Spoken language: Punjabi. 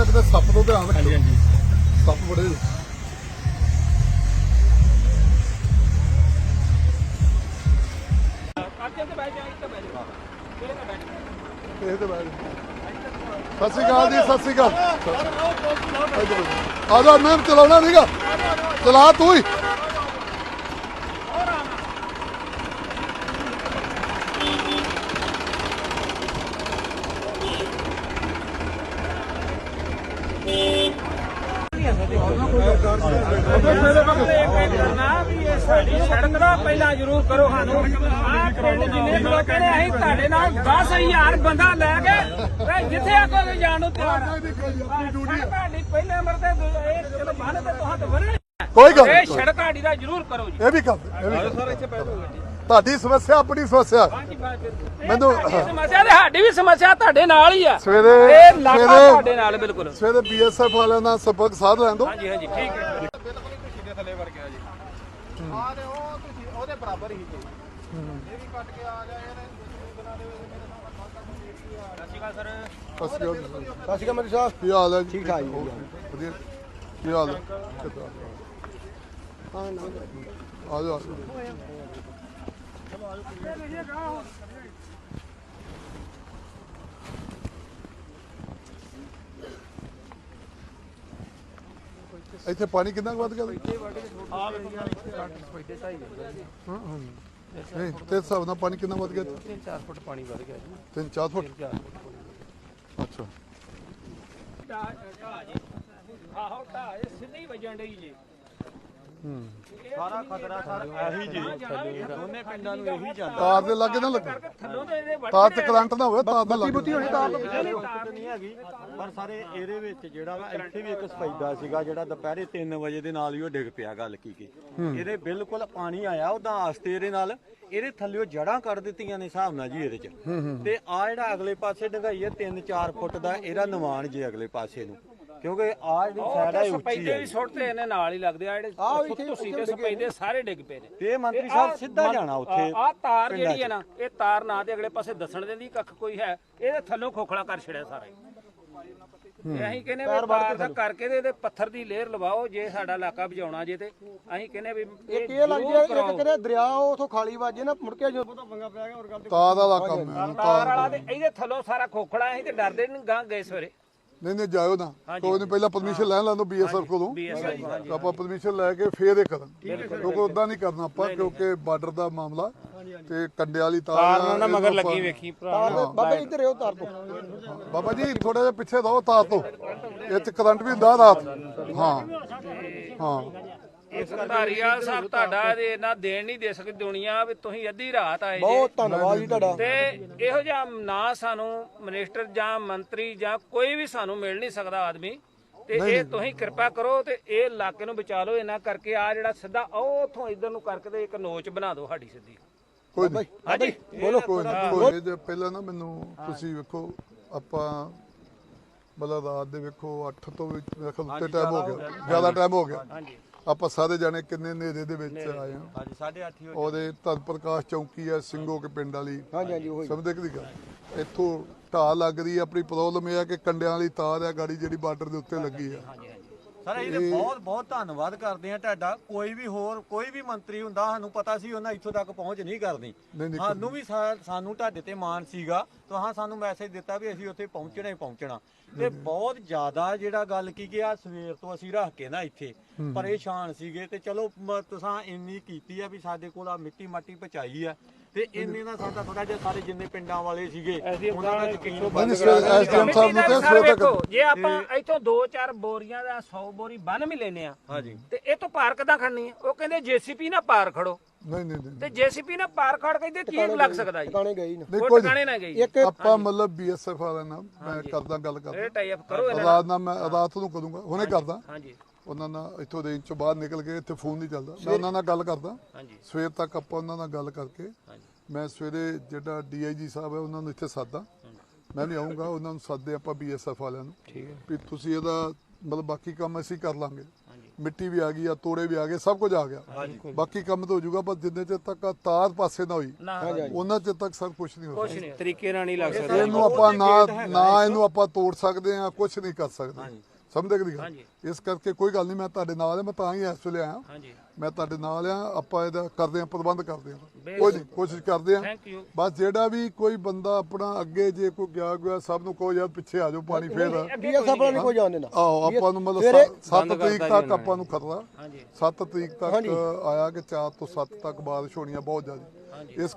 ਤਾਂ ਕਿਤੇ ਸੱਪ ਤੋਂ ਧਿਆਨ ਰੱਖੋ। ਹਾਂਜੀ ਹਾਂਜੀ। ਸੱਪ ਬੜੇ ਇਹ ਤੇ ਸਤਿ ਸ਼੍ਰੀ ਅਕਾਲ ਜੀ ਸਤਿ ਸ਼੍ਰੀ ਅਕਾਲ। ਆ ਜਾ ਮੈਂ ਚਲਾਉਣਾ ਨਹੀਂਗਾ ਚਲਾ ਤੂੰ ਹੀ। ਪਹਿਲਾਂ ਜ਼ਰੂਰ ਕਰੋ ਸਾਨੂੰ ਆਹ ਪਿੰਡ ਜਿੰਨੇ ਲੋਕ ਨੇ ਅਸੀਂ ਤੁਹਾਡੇ ਨਾਲ 10000 ਬੰਦਾ ਲੈ ਕੇ ਤੇ ਜਿੱਥੇ ਆਖੋਗੇ ਜਾਣ ਨੂੰ ਤਿਆਰ ਆ ਤੁਹਾਡੀ ਪਹਿਲੇ ਨੰਬਰ ਤੇ ਇਹ ਚਲੋ ਬੰਨ ਤੇ ਕੋਈ ਗੱਲ ਇਹ ਸੜਕ ਸਾਡੀ ਦਾ ਜ਼ਰੂਰ ਕਰੋ ਜੀ। ਇਹ ਵੀ ਕਰ ਇਹ ਵੀ ਕਰ ਦੇ। ਤੁਹਾਡੀ ਸਮੱਸਿਆ ਆਪਣੀ ਸਮੱਸਿਆ। ਮੈਨੂੰ- ਸਮੱਸਿਆ ਤੇ ਸਾਡੀ ਵੀ ਸਮੱਸਿਆ ਤੁਹਾਡੇ ਨਾਲ ਹੀ ਆ। ਸਵੇਰੇ ਇਹ ਸਵੇਰੇ ਤੁਹਾਡੇ ਨਾਲ ਬਿਲਕੁਲ। ਸਵੇਰੇ ਬੀਐਸਐਫ ਵਾਲਿਆਂ ਨਾਲ ਸੰਪਰਕ ਸਾਧ ਲੈਣ ਦੋ ਹਾਂਜੀ ਹਾਂਜੀ ਠੀਕ ਹੈ। ਆ ਤੇ ਉਹ ਤੁਸੀਂ ਉਹਦੇ ਬਰਾਬਰ ਹੀ ਜੀ ਇਹ ਵੀ ਕੱਟ ਕੇ ਆ ਗਿਆ ਇਹਨੇ ਦਿਨਾਂ ਦੇ ਵਿੱਚ ਮੇਰੇ ਨਾਲ ਸਤਿ ਸ਼੍ਰੀ ਅਕਾਲ ਜੀ। ਸਤਿ ਸ਼੍ਰੀ ਅਕਾਲ ਮੇਰੇ ਸਾਹਿਬ। ਕੀ ਹਾਲ ਹੈ ਜੀ? ਠੀਕ ਠਾਕ ਜੀ। ਵਧੀਆ। ਕੀ ਹਾਲ ਹੈ? ਆ ਜਾਓ ਆ ਜਾਓ ਇੱਥੇ ਪਾਣੀ ਕਿੰਨਾ ਕੁ ਵੱਧ ਗਿਆ? ਹਾਂ ਹਾਂ ਨਹੀਂ, ਤੇ ਹਿਸਾਬ ਨਾਲ ਪਾਣੀ ਕਿੰਨਾ ਵੱਧ ਗਿਆ? 3-4 ਫੁੱਟ ਪਾਣੀ ਵੱਧ ਗਿਆ ਜੀ। 3-4 ਫੁੱਟ। ਅੱਛਾ। ਆਹੋ ਢਾਹ ਇਹ ਸਿੱਧੀ ਹੀ ਡਈ ਜੀ। ਸਾਰਾ ਖਤਰਾ ਸਰ ਇਹੀ ਜੀ। ਦੋਨੇ ਪਿੰਡਾਂ ਨੂੰ ਇਹੀ ਜਾਂਦਾ। ਤਾਰ ਦੇ ਲਾਗੇ ਨਾ ਲੱਗੇ। ਥੱਲੋਂ ਤੇ ਇਹਦੇ ਤਾਰ ਤੇ ਕਰੰਟ ਨਾ ਹੋਵੇ ਤਾਰ ਨਾ ਲੱਗੇ। ਨਹੀਂ। ਹੈਗੀ ਪਰ ਸਾਰੇ ਇਹਦੇ ਵਿੱਚ ਜਿਹੜਾ ਵਾ ਇੱਥੇ ਵੀ ਇੱਕ ਸਫੈਦਾ ਸੀਗਾ ਜਿਹੜਾ ਦੁਪਹਿਰੇ 3 ਵਜੇ ਦੇ ਨਾਲ ਹੀ ਉਹ ਡਿੱਗ ਪਿਆ ਗੱਲ ਕੀ ਕੀ। ਇਹਦੇ ਬਿਲਕੁਲ ਪਾਣੀ ਆਇਆ ਉਹਦਾ ਆਸਤੇ ਇਹਦੇ ਨਾਲ। ਇਹਦੇ ਥੱਲੇੋਂ ਜੜਾਂ ਕੱਢ ਦਿੱਤੀਆਂ ਨੇ ਹਿਸਾਬ ਨਾਲ ਜੀ ਇਹਦੇ ਚ। ਤੇ ਆ ਜਿਹੜਾ ਅਗਲੇ ਪਾਸੇ ਡੰਗਾਈ ਹੈ 3-4 ਫੁੱਟ ਦਾ ਇਹਦਾ ਨਿਵਾਨ ਜੇ ਅਗਲੇ ਪਾਸੇ ਨੂੰ। ਕਿਉਂਕਿ ਆ ਜਿਹੜੀ ਸਾਈਡ ਹੈ ਉੱਚੀ ਸਪੈਦੇ ਹੈ ਵੀ ਸੁੱਟਦੇ ਇਹਨੇ ਨਾਲ ਹੀ ਲੱਗਦੇ ਆ ਜਿਹੜੇ ਤੁਸੀਂ ਤੇ ਸਪੈਦੇ ਸਾਰੇ ਡਿੱਗ ਪਏ ਨੇ। ਤੇ ਮੰਤਰੀ ਸਾਹਿਬ ਸਿੱਧਾ ਜਾਣਾ ਉੱਥੇ। ਆ ਤਾਰ ਜਿਹੜੀ ਹੈ ਨਾ ਇਹ ਤਾਰ ਨਾ ਤੇ ਅਗਲੇ ਪਾਸੇ ਦੱਸਣ ਦਿੰਦੀ ਕੱਖ ਕੋਈ ਹੈ। ਇਹਦੇ ਥੱਲੋਂ ਖੋਖਲਾ ਕਰ ਛੜਿਆ ਸਾਰਾ ਹੀ। ਤੇ ਅਸੀਂ ਕਹਿੰਦੇ ਵੀ ਤਾਰ ਦਾ ਕਰਕੇ ਤੇ ਇਹਦੇ ਪੱਥਰ ਦੀ ਲੇਅਰ ਲਵਾਓ ਜੇ ਸਾਡਾ ਇਲਾਕਾ ਬਚਾਉਣਾ ਜੇ ਤੇ। ਅਸੀਂ ਕਹਿੰਦੇ ਵੀ ਇਹ ਇਹ ਲੱਗ ਜ਼ਰੂਰ ਗਿਆ ਕਰਾਓ। ਇੱਕ ਕਿਤੇ ਦਰਿਆ ਉਥੋਂ ਖਾਲੀ ਵੱਜੇ ਨਾ ਮੁੜ ਕੇ ਜਦੋਂ ਪੰਗਾ ਪੈ ਗਿਆ ਹੋਰ ਗੱਲ ਤਾਰ ਦਾ ਕੰਮ ਹੈ ਤਾਰ ਵਾਲਾ ਤੇ ਇਹਦੇ ਥੱਲੋਂ ਸਾਰਾ ਖੋਖਲਾ ਅਸੀਂ ਤੇ ਡਰਦੇ ਨਹੀਂ ਗਾਂ ਗਏ ਸਵੇਰੇ। ਨਹੀਂ ਨਹੀਂ ਜਾਇਓ ਨਾ। ਕੋਈ ਨਹੀਂ ਪਹਿਲਾਂ ਪਰਮਿਸ਼ਨ ਲੈ ਲੈਣ ਦੋ ਬੀਐਸਐਫ ਕੋਲੋਂ। ਤਾਂ ਆਪਾਂ ਪਰਮਿਸ਼ਨ ਲੈ ਕੇ ਫੇਰ ਇਹ ਕਰਨ। ਕਿਉਂਕਿ ਉਦਾਂ ਨਹੀਂ ਕਰਨਾ ਆਪਾਂ ਕਿਉਂਕਿ ਬਾਰਡਰ ਦਾ ਮਾਮਲਾ ਤੇ ਕੰਡੇ ਵਾਲੀ ਤਾਰ ਨਾ ਮਗਰ ਲੱਗੀ ਵੇਖੀ ਬਾਬਾ ਜੀ ਇੱਧਰ ਇਹੋ ਤਾਰ ਤੋਂ। ਬਾਬਾ ਜੀ ਥੋੜਾ ਜਿਹਾ ਪਿੱਛੇ ਰਹੋ ਤਾਰ ਤੋਂ। ਇਹ ਚ ਕਰੰਟ ਵੀ ਹੁੰਦਾ ਰਾਤ। ਹਾਂ। ਹਾਂ। ਧਾਰੀਵਾਲ ਸਾਹਿਬ ਤੁਹਾਡਾ ਇਹ ਨਾ ਦੇਣ ਨਹੀਂ ਦੇ ਸਕਦੀ ਦੁਨੀਆ ਵੀ ਤੁਸੀਂ ਅੱਧੀ ਰਾਤ ਆਏ ਜੇ। ਬਹੁਤ ਧੰਨਵਾਦ ਜੀ ਤੁਹਾਡਾ। ਤੇ ਇਹੋ ਜਿਹਾ ਨਾ ਸਾਨੂੰ ਮਿਨਿਸਟਰ ਜਾਂ ਮੰਤਰੀ ਜਾਂ ਕੋਈ ਵੀ ਸਾਨੂੰ ਮਿਲ ਨਹੀਂ ਸਕਦਾ ਆਦਮੀ। ਤੇ ਇਹ ਤੁਸੀਂ ਕਿਰਪਾ ਕਰੋ ਤੇ ਇਹ ਇਲਾਕੇ ਨੂੰ ਬਚਾ ਲਓ ਇਹਨਾਂ ਕਰਕੇ ਆ ਜਿਹੜਾ ਸਿੱਧਾ ਉਹ ਉਥੋਂ ਇਧਰ ਨੂੰ ਕਰਕੇ ਤੇ ਇੱਕ ਨੋਚ ਬਣਾ ਦਿਓ ਸਾਡੀ ਸਿੱਧੀ। ਕੋਈ ਨਹੀਂ। ਹਾਂਜੀ? ਬੋਲੋ ਕੋਈ ਨਹੀਂ। ਪਹਿਲਾਂ ਨਾ ਮੈਨੂੰ ਤੁਸੀਂ ਵੇਖੋ ਆਪਾਂ ਮਤਲਬ ਰਾਤ ਦੇ ਵੇਖੋ 8 ਤੋਂ ਵੀ ਵੇਖੋ ਉੱਤੇ ਟਾਈਮ ਹੋ ਗਿਆ। ਜ਼ਿਆਦਾ ਟਾਈਮ ਹੋ ਗਿਆ। ਹਾਂਜੀ। ਆਪਾਂ ਸਾਰੇ ਜਾਣੇ ਕਿੰਨੇ ਹਨੇਰੇ ਦੇ ਵਿੱਚ ਆਏ ਹਾਂ। ਹਾਂਜੀ 8:30 ਹੋ ਉਹਦੇ ਧਨ ਪ੍ਰਕਾਸ਼ ਚੌਂਕੀ ਆ ਸਿੰਘੋ ਕੇ ਪਿੰਡ ਵਾਲੀ। ਹਾਂਜੀ ਹਾਂਜੀ ਉਹੀ। ਸਮਝਦੇ ਕਿ ਦੀ ਗੱਲ? ਇੱਥੋਂ ਢਾਹ ਲੱਗ ਰਹੀ ਆ ਆਪਣੀ ਪ੍ਰੋਬਲਮ ਇਹ ਆ ਕਿ ਕੰਡਿਆਂ ਵਾਲੀ ਤਾਰ ਆ ਗਾੜੀ ਜਿਹੜੀ ਬਾਰਡਰ ਦੇ ਉੱਤੇ ਲੱਗੀ ਆ ਸਰ ਇਹਦੇ ਬਹੁਤ ਬਹੁਤ ਧੰਨਵਾਦ ਕਰਦੇ ਆ ਤੁਹਾਡਾ। ਕੋਈ ਵੀ ਹੋਰ ਕੋਈ ਵੀ ਮੰਤਰੀ ਹੁੰਦਾ ਸਾਨੂੰ ਪਤਾ ਸੀ ਉਹਨਾਂ ਇੱਥੋਂ ਤੱਕ ਪਹੁੰਚ ਨਹੀਂ ਕਰਨੀ ਨਹੀਂ ਨਹੀਂ ਸਾਨੂੰ ਵੀ ਸਾ- ਸਾਨੂੰ ਤੁਹਾਡੇ ਤੇ ਮਾਣ ਸੀਗਾ। ਤੁਹਾਂ ਸਾਨੂੰ ਮੈਸੇਜ ਦਿੱਤਾ ਵੀ ਅਸੀਂ ਉੱਥੇ ਪਹੁੰਚਣਾ ਹੀ ਪਹੁੰਚਣਾ। ਤੇ ਬਹੁਤ ਜ਼ਿਆਦਾ ਜਿਹੜਾ ਗੱਲ ਕੀ ਕਿ ਆ ਸਵੇਰ ਤੋਂ ਅਸੀਂ ਰੱਖ ਕੇ ਨਾ ਇੱਥੇ ਪਰੇਸ਼ਾਨ ਸੀਗੇ। ਤੇ ਚਲੋ ਮ- ਤੁਸਾਂ ਇੰਨੀ ਕੀਤੀ ਆ ਵੀ ਸਾਡੇ ਕੋਲ ਆ ਮਿੱਟੀ ਮਾਟੀ ਪਚਾਈ ਆ। ਤੇ ਇੰਨੇ ਦਾ ਸਾਡਾ ਥੋੜਾ ਜਿਹਾ ਸਾਰੇ ਜਿੰਨੇ ਪਿੰਡਾਂ ਵਾਲੇ ਸੀਗੇ ਉਹਨਾਂ ਦਾ ਯਕੀਨ ਸਵੇਰੇ ਐਸਡੀਐਮ ਸਾਹਿਬ ਨੂੰ ਤੇ ਸਰ ਸਵੇਰ ਤੱਕ ਵੇਖੋ, ਜੇ ਆਪਾਂ ਇੱਥੋਂ 2-4 ਬੋਰੀਆਂ ਦਾ 100 ਬੋਰੀ ਬੰਨ ਵੀ ਲੈਨੇ ਆ ਹਾਂਜੀ। ਤੇ ਇਹ ਤੋਂ ਪਾਰ ਕਿੱਦਾਂ ਖੜਨੀ ਹੈ? ਉਹ ਕਹਿੰਦੇ ਜੀਸੀਪੀ ਨਾਲ ਪਾਰ ਖੜੋ। ਨਹੀਂ ਨਹੀਂ ਨਹੀਂ। ਤੇ ਜੀਸੀਪੀ ਨਾਲ ਪਾਰ ਖੜ ਕਹਿੰਦੇ ਕੀ ਲੱਗ ਸਕਦਾ ਜੀ? ਟਿਕਾਣੇ ਗਈ ਨਾ। ਕੋਈ ਟਿਕਾਣੇ ਨਾ ਗਈ। ਇੱਕ ਆਪਾਂ ਮਤਲਬ ਬੀਐਸਐਫ ਵਾਲਿਆਂ ਨਾਲ ਮੈਂ ਕਰਦਾ ਗੱਲ ਕਰਦਾ ਇਹ ਟਾਈ ਅਪ ਕਰੋ ਇਹਨਾਂ ਨਾਲ। ਮੈਂ ਰਾਤ ਨੂੰ ਕਰੂੰਗਾ ਹੁਣੇ ਕਰਦਾ। ਹਾਂਜੀ। ਉਹਨਾਂ ਨਾਲ ਇੱਥੋਂ ਰੇਂਜ ਚੋਂ ਬਾਹਰ ਨਿਕਲ ਕੇ ਇੱਥੇ ਫੋਨ ਨਹੀਂ ਚੱਲਦਾ। ਮੈਂ ਉਹਨਾਂ ਨਾਲ ਗੱਲ ਕਰਦਾ। ਹਾਂਜੀ। ਸਵੇਰ ਤੱਕ ਆਪਾਂ ਉਹਨਾਂ ਨਾਲ ਗੱਲ ਕਰਕੇ ਹਾਂਜੀ। ਮੈਂ ਸਵੇਰੇ ਜਿਹੜਾ ਡੀਆਈਜੀ ਸਾਹਿਬ ਹੈ ਉਹਨਾਂ ਨੂੰ ਇੱਥੇ ਸਾਦਾ। ਮੈਂ ਵੀ ਆਉਂਗਾ ਉਹਨਾਂ ਨੂੰ ਸਾਦੇ ਆਪਾਂ ਬੀਐਸਐਫ ਵਾਲਿਆਂ ਨੂੰ। ਠੀਕ ਹੈ। ਵੀ ਤੁਸੀਂ ਇਹਦਾ ਮਤਲਬ ਬਾਕੀ ਕੰਮ ਅਸੀਂ ਕਰ ਲਾਂਗੇ। ਮਿੱਟੀ ਵੀ ਆ ਗਈ ਆ ਤੋੜੇ ਵੀ ਆ ਗਏ ਸਭ ਕੁਝ ਆ ਗਿਆ। ਬਾਕੀ ਕੰਮ ਤਾਂ ਹੋ ਜਾਊਗਾ ਪਰ ਜਿੰਨੇ ਚਿਰ ਤੱਕ ਤਾਰ ਪਾਸੇ ਨਾ ਹੋਈ ਨਾ ਉਹਨਾਂ ਚਿਰ ਤੱਕ ਸਰ ਕੁਝ ਨਹੀਂ ਹੋ ਨਹੀਂ ਤਰੀਕੇ ਨਾਲ ਨਹੀਂ ਲੱਗ ਸਕਦਾ। ਇਹਨੂੰ ਆਪਾਂ ਨਾ ਨਾ ਇਹਨੂੰ ਆਪਾਂ ਤੋੜ ਸਕਦੇ ਆ ਕੁਝ ਨਹੀਂ ਕਰ ਸਕਦੇ। ਸਮਝਦੇ ਕਿ ਨਹੀਂ। ਇਸ ਕਰਕੇ ਕੋਈ ਗੱਲ ਨਹੀਂ ਮੈਂ ਤੁਹਾਡੇ ਨਾਲ ਆ ਮੈਂ ਤਾਂ ਹੀ ਇਸ ਵੇਲੇ ਆਇਆ। ਹਾਂਜੀ। ਮੈਂ ਤੁਹਾਡੇ ਨਾਲ ਆ ਆਪਾਂ ਇਹਦਾ ਕਰਦੇ ਆ ਪ੍ਰਬੰਧ ਕਰਦੇ ਆ ਕੋਈ ਨਹੀਂ ਕੋਸ਼ਿਸ਼ ਕਰਦੇ ਆ ਥੈਂਕ ਯੂ ਬਸ ਜਿਹੜਾ ਵੀ ਕੋਈ ਬੰਦਾ ਆਪਣਾ ਅੱਗੇ ਜੇ ਕੋਈ ਗਿਆ ਗਿਆ ਸਭ ਨੂੰ ਕਹੋ ਯਾਰ ਪਿੱਛੇ ਆ ਜਾਓ ਪਾਣੀ ਫੇਰ। ਬੀਐਸ ਆਪਣਾ ਨਹੀਂ। ਕੋਈ ਜਾਣ ਦੇਣਾ। ਆਹੋ ਆਪਾਂ ਨੂੰ ਮਤਲਬ ਸਵੇਰੇ 7 ਤਰੀਕ ਤੱਕ ਆਪਾਂ ਨੂੰ ਖਤਰਾ। ਹਾਂਜੀ। 7 ਤਰੀਕ ਤੱਕ ਆਇਆ ਕਿ 4 ਤੋਂ 7 ਤੱਕ ਬਾਰਿਸ਼ ਹੋਣੀ ਆ ਬਹੁਤ ਜ਼ਿਆਦਾ। ਇਸ